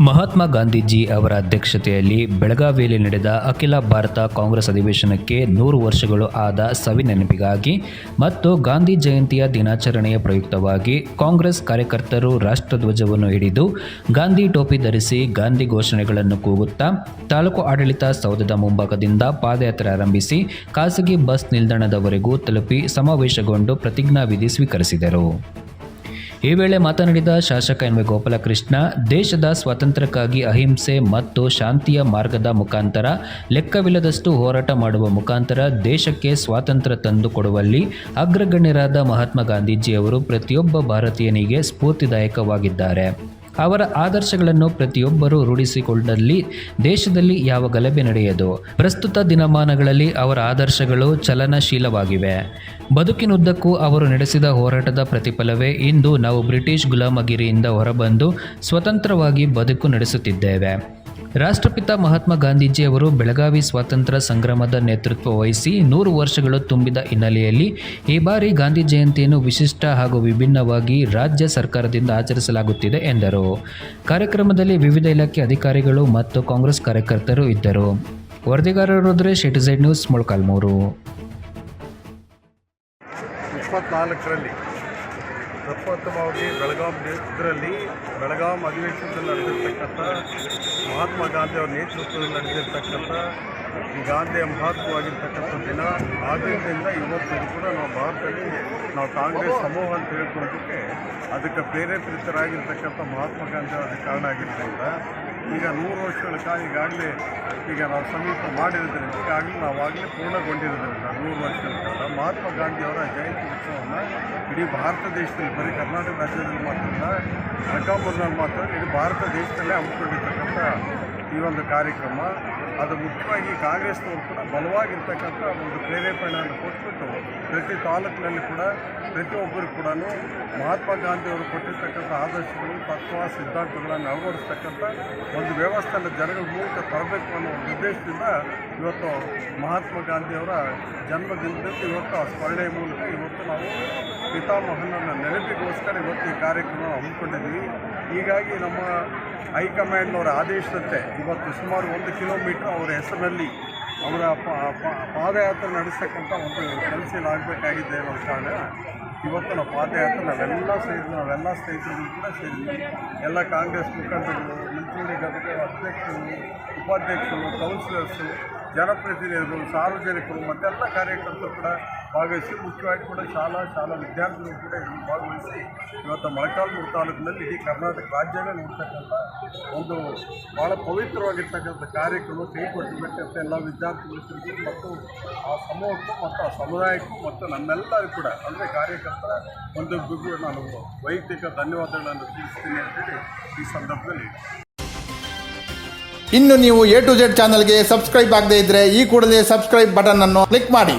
ಮಹಾತ್ಮ ಗಾಂಧೀಜಿ ಅವರ ಅಧ್ಯಕ್ಷತೆಯಲ್ಲಿ ಬೆಳಗಾವಿಯಲ್ಲಿ ನಡೆದ ಅಖಿಲ ಭಾರತ ಕಾಂಗ್ರೆಸ್ ಅಧಿವೇಶನಕ್ಕೆ ನೂರು ವರ್ಷಗಳು ಆದ ಸವಿನೆನಪಿಗಾಗಿ ಮತ್ತು ಗಾಂಧಿ ಜಯಂತಿಯ ದಿನಾಚರಣೆಯ ಪ್ರಯುಕ್ತವಾಗಿ ಕಾಂಗ್ರೆಸ್ ಕಾರ್ಯಕರ್ತರು ರಾಷ್ಟ್ರಧ್ವಜವನ್ನು ಹಿಡಿದು ಗಾಂಧಿ ಟೋಪಿ ಧರಿಸಿ ಗಾಂಧಿ ಘೋಷಣೆಗಳನ್ನು ಕೂಗುತ್ತಾ ತಾಲೂಕು ಆಡಳಿತ ಸೌಧದ ಮುಂಭಾಗದಿಂದ ಪಾದಯಾತ್ರೆ ಆರಂಭಿಸಿ ಖಾಸಗಿ ಬಸ್ ನಿಲ್ದಾಣದವರೆಗೂ ತಲುಪಿ ಸಮಾವೇಶಗೊಂಡು ಪ್ರತಿಜ್ಞಾವಿಧಿ ಸ್ವೀಕರಿಸಿದರು. ಈ ವೇಳೆ ಮಾತನಾಡಿದ ಶಾಸಕ ಎನ್ ವಿ ಗೋಪಾಲಕೃಷ್ಣ, ದೇಶದ ಸ್ವಾತಂತ್ರ್ಯಕ್ಕಾಗಿ ಅಹಿಂಸೆ ಮತ್ತು ಶಾಂತಿಯ ಮಾರ್ಗದ ಮುಖಾಂತರ, ಲೆಕ್ಕವಿಲ್ಲದಷ್ಟು ಹೋರಾಟ ಮಾಡುವ ಮುಖಾಂತರ ದೇಶಕ್ಕೆ ಸ್ವಾತಂತ್ರ್ಯ ತಂದು ಕೊಡುವಲ್ಲಿ ಅಗ್ರಗಣ್ಯರಾದ ಮಹಾತ್ಮ ಗಾಂಧೀಜಿಯವರು ಪ್ರತಿಯೊಬ್ಬ ಭಾರತೀಯನಿಗೆ ಸ್ಫೂರ್ತಿದಾಯಕವಾಗಿದ್ದಾರೆ. ಅವರ ಆದರ್ಶಗಳನ್ನು ಪ್ರತಿಯೊಬ್ಬರೂ ರೂಢಿಸಿಕೊಂಡಲ್ಲಿ ದೇಶದಲ್ಲಿ ಯಾವ ಗಲಭೆ ನಡೆಯದು. ಪ್ರಸ್ತುತ ದಿನಮಾನಗಳಲ್ಲಿ ಅವರ ಆದರ್ಶಗಳು ಚಲನಶೀಲವಾಗಿವೆ. ಬದುಕಿನುದ್ದಕ್ಕೂ ಅವರು ನಡೆಸಿದ ಹೋರಾಟದ ಪ್ರತಿಫಲವೇ ಇಂದು ನಾವು ಬ್ರಿಟಿಷ್ ಗುಲಾಮಗಿರಿಯಿಂದ ಹೊರಬಂದು ಸ್ವತಂತ್ರವಾಗಿ ಬದುಕು ನಡೆಸುತ್ತಿದ್ದೇವೆ. ರಾಷ್ಟ್ರಪಿತ ಮಹಾತ್ಮ ಗಾಂಧೀಜಿಯವರು ಬೆಳಗಾವಿ ಸ್ವಾತಂತ್ರ್ಯ ಸಂಗ್ರಾಮದ ನೇತೃತ್ವ ವಹಿಸಿ ನೂರು ವರ್ಷಗಳು ತುಂಬಿದ ಹಿನ್ನೆಲೆಯಲ್ಲಿ ಈ ಬಾರಿ ಗಾಂಧಿ ಜಯಂತಿಯನ್ನು ವಿಶಿಷ್ಟ ಹಾಗೂ ವಿಭಿನ್ನವಾಗಿ ರಾಜ್ಯ ಸರ್ಕಾರದಿಂದ ಆಚರಿಸಲಾಗುತ್ತಿದೆ ಎಂದರು. ಕಾರ್ಯಕ್ರಮದಲ್ಲಿ ವಿವಿಧ ಇಲಾಖೆ ಅಧಿಕಾರಿಗಳು ಮತ್ತು ಕಾಂಗ್ರೆಸ್ ಕಾರ್ಯಕರ್ತರು ಇದ್ದರು. ವರದಿಗಾರರು ಶೆಟಿಸೈಡ್ ನ್ಯೂಸ್, ಮೊಳಕಾಲ್ಮೂರು. ಪ್ರಪ್ರಥಮವಾಗಿ ಬೆಳಗಾಂ ಇದರಲ್ಲಿ ಬೆಳಗಾಂ ಅಧಿವೇಶನದಲ್ಲಿ ನಡೆದಿರ್ತಕ್ಕಂಥ ಮಹಾತ್ಮ ಗಾಂಧಿ ಅವರ ನೇತೃತ್ವದಲ್ಲಿ ನಡೆದಿರ್ತಕ್ಕಂಥ ಗಾಂಧಿಯ ಮಹತ್ವವಾಗಿರ್ತಕ್ಕಂಥ ದಿನ ಆದ್ಯತೆಯಿಂದ ಇವತ್ತಿಗೂ ಕೂಡ ನಾವು ಭಾರತದಲ್ಲಿ ನಾವು ಕಾಂಗ್ರೆಸ್ ಸಮೂಹ ಅಂತ ಹೇಳ್ಕೊಳ್ಳೋದಕ್ಕೆ ಅದಕ್ಕೆ ಪ್ರೇರೇಪಿತರಾಗಿರ್ತಕ್ಕಂಥ ಮಹಾತ್ಮ ಗಾಂಧಿ ಅವರ ಕಾರಣ ಆಗಿದ್ದರಿಂದ ಈಗ ನೂರು ವರ್ಷಗಳ ಕಾಲ ಈಗಾಗಲೇ ಈಗ ನಾವು ಸಮೀಪ ಮಾಡಿರೋದ್ರಿಂದ ಈಗಾಗಲೇ ನಾವಾಗಲೇ ಪೂರ್ಣಗೊಂಡಿರೋದ್ರಿಂದ ನೂರು ವರ್ಷಗಳ ಕಾಲ ಮಹಾತ್ಮ ಗಾಂಧಿಯವರ ಜಯಂತಿ ಉತ್ಸವವನ್ನು ಇಡೀ ಭಾರತ ದೇಶದಲ್ಲಿ, ಬರೀ ಕರ್ನಾಟಕ ರಾಜ್ಯದಲ್ಲಿ ಮಾತ್ರ ಅಕ್ಕಾಪುರದಲ್ಲಿ ಮಾತ್ರ ಇಡೀ ಭಾರತ ದೇಶದಲ್ಲೇ ಹಮ್ಮಿಕೊಂಡಿರ್ತಕ್ಕಂಥ ಈ ಒಂದು ಕಾರ್ಯಕ್ರಮ. ಅದು ಮುಖ್ಯವಾಗಿ ಕಾಂಗ್ರೆಸ್ನವರು ಕೂಡ ಬಲವಾಗಿರ್ತಕ್ಕಂಥ ಒಂದು ಪ್ರೇರೇಪಣೆಯನ್ನು ಕೊಟ್ಬಿಟ್ಟು ಪ್ರತಿ ತಾಲೂಕಿನಲ್ಲಿ ಕೂಡ ಪ್ರತಿಯೊಬ್ಬರು ಕೂಡ ಮಹಾತ್ಮ ಗಾಂಧಿಯವರು ಕೊಟ್ಟಿರ್ತಕ್ಕಂಥ ಆದರ್ಶಗಳು, ತತ್ವ, ಸಿದ್ಧಾಂತಗಳನ್ನು ಅಳವಡಿಸ್ತಕ್ಕಂಥ ಒಂದು ವ್ಯವಸ್ಥೆಯನ್ನು ಜನಗಳ ಮೂಲಕ ತರಬೇಕು ಅನ್ನೋ ಒಂದು ಉದ್ದೇಶದಿಂದ ಇವತ್ತು ಮಹಾತ್ಮ ಗಾಂಧಿಯವರ ಜನ್ಮದಿನದಲ್ಲಿ ಇವತ್ತು ಆ ಸ್ಮರಣೆಯ ಮೂಲಕ ಇವತ್ತು ನಾವು ಪಿತಾಮಹನನ್ನು ನೆನಪಿಗೋಸ್ಕರ ಇವತ್ತು ಈ ಕಾರ್ಯಕ್ರಮ ಹಮ್ಮಿಕೊಂಡಿದ್ವಿ ಹೀಗಾಗಿ ನಮ್ಮ ಹೈಕಮಾಂಡ್ನವರ ಆದೇಶದಂತೆ ಇವತ್ತು ಸುಮಾರು ಒಂದು ಕಿಲೋಮೀಟ್ರ್ ಅವರ ಹೆಸರಲ್ಲಿ ಅವರ ಪಾದಯಾತ್ರೆ ನಡೆಸ್ತಕ್ಕಂಥ ಒಂದು ಕೆಲಸ ಆಗಬೇಕಾಗಿದೆ ಅನ್ನೋ ಕಾರಣ ಇವತ್ತು ನಾವು ಪಾದಯಾತ್ರೆ ನಾವೆಲ್ಲ ಸೇರಿ ನಾವೆಲ್ಲ ಸ್ನೇಹಿತರು ಕೂಡ ಸೇರಿ ಎಲ್ಲ ಕಾಂಗ್ರೆಸ್ ಮುಖಂಡರು ಮುಂಚೂಣಿ ಘಟಕ ಅಧ್ಯಕ್ಷರು, ಉಪಾಧ್ಯಕ್ಷರು, ಕೌನ್ಸಿಲರ್ಸು, ಜನಪ್ರತಿನಿಧಿಗಳು, ಸಾರ್ವಜನಿಕರು ಮತ್ತೆಲ್ಲ ಕಾರ್ಯಕರ್ತರು ಕೂಡ ಭಾಗವಹಿಸಿ ಮುಖ್ಯವಾಗಿ ಕೂಡ ಶಾಲಾ ಶಾಲಾ ವಿದ್ಯಾರ್ಥಿಗಳು ಕೂಡ ಇಲ್ಲಿ ಭಾಗವಹಿಸಿ ಇವತ್ತು ಮೊಳಕಾಲ್ಮೂರು ತಾಲೂಕಿನಲ್ಲಿ ಇಡೀ ಕರ್ನಾಟಕ ರಾಜ್ಯವೇ ನೋಡ್ತಕ್ಕಂಥ ಒಂದು ಭಾಳ ಪವಿತ್ರವಾಗಿರ್ತಕ್ಕಂಥ ಕಾರ್ಯಕ್ರಮ ಕೈಗೊಟ್ಟಿರ್ತಕ್ಕಂಥ ಎಲ್ಲ ವಿದ್ಯಾರ್ಥಿಗಳು ಮತ್ತು ಆ ಸಮೂಹಕ್ಕೂ ಮತ್ತು ಆ ಸಮುದಾಯಕ್ಕೂ ಮತ್ತು ನಮ್ಮೆಲ್ಲರೂ ಕೂಡ ಅಂದರೆ ಕಾರ್ಯಕರ್ತರ ಒಂದು ನಾನು ವೈಯಕ್ತಿಕ ಧನ್ಯವಾದಗಳನ್ನು ತಿಳಿಸ್ತೀನಿ ಅಂತೇಳಿ ಈ ಸಂದರ್ಭದಲ್ಲಿ ಇನ್ನು ನೀವು ಎ ಟು ಜೆಡ್ ಚಾನಲ್ಗೆ ಸಬ್ಸ್ಕ್ರೈಬ್ ಆಗದೇ ಇದ್ರೆ ಈ ಕೂಡಲೇ ಸಬ್ಸ್ಕ್ರೈಬ್ ಬಟನ್ ಅನ್ನು ಕ್ಲಿಕ್ ಮಾಡಿ.